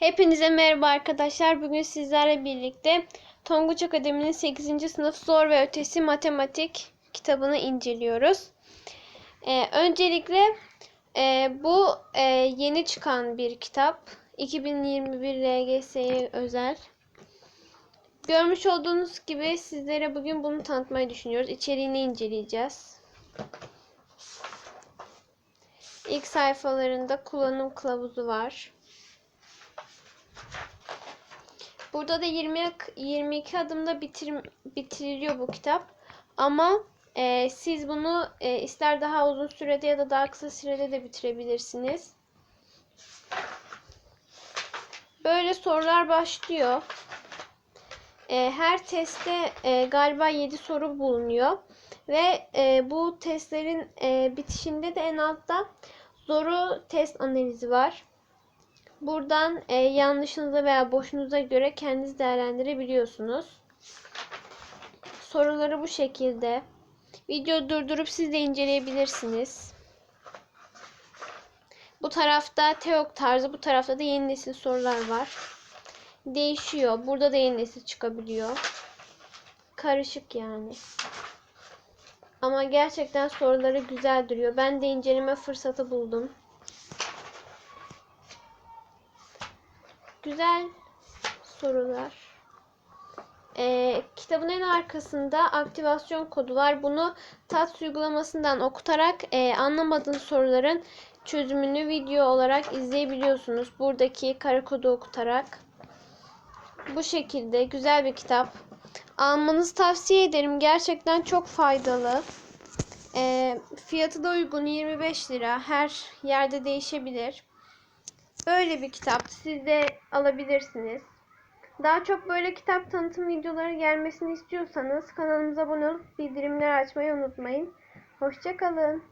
Hepinize merhaba arkadaşlar. Bugün sizlerle birlikte Tonguç Akademi'nin 8. sınıf zor ve ötesi matematik kitabını inceliyoruz. Ee, öncelikle e, bu e, yeni çıkan bir kitap. 2021 LGS'ye özel. Görmüş olduğunuz gibi sizlere bugün bunu tanıtmayı düşünüyoruz. İçeriğini inceleyeceğiz. İlk sayfalarında kullanım kılavuzu var. Burada da 20 22 adımda bitir, bitiriliyor bu kitap. Ama e, siz bunu e, ister daha uzun sürede ya da daha kısa sürede de bitirebilirsiniz. Böyle sorular başlıyor. E, her testte e, galiba 7 soru bulunuyor. Ve e, bu testlerin e, bitişinde de en altta zoru test analizi var. Buradan e, yanlışınıza veya boşunuza göre kendiniz değerlendirebiliyorsunuz. Soruları bu şekilde. Video durdurup siz de inceleyebilirsiniz. Bu tarafta TEOK tarzı, bu tarafta da yeni nesil sorular var. Değişiyor. Burada da yeni nesil çıkabiliyor. Karışık yani. Ama gerçekten soruları güzel duruyor. Ben de inceleme fırsatı buldum. Güzel sorular. Ee, kitabın en arkasında aktivasyon kodu var. Bunu TATS uygulamasından okutarak e, anlamadığınız soruların çözümünü video olarak izleyebiliyorsunuz. Buradaki kara kodu okutarak. Bu şekilde güzel bir kitap. Almanızı tavsiye ederim. Gerçekten çok faydalı. E, fiyatı da uygun 25 lira. Her yerde değişebilir. Böyle bir kitap. Siz de alabilirsiniz. Daha çok böyle kitap tanıtım videoları gelmesini istiyorsanız kanalımıza abone olup bildirimleri açmayı unutmayın. Hoşçakalın.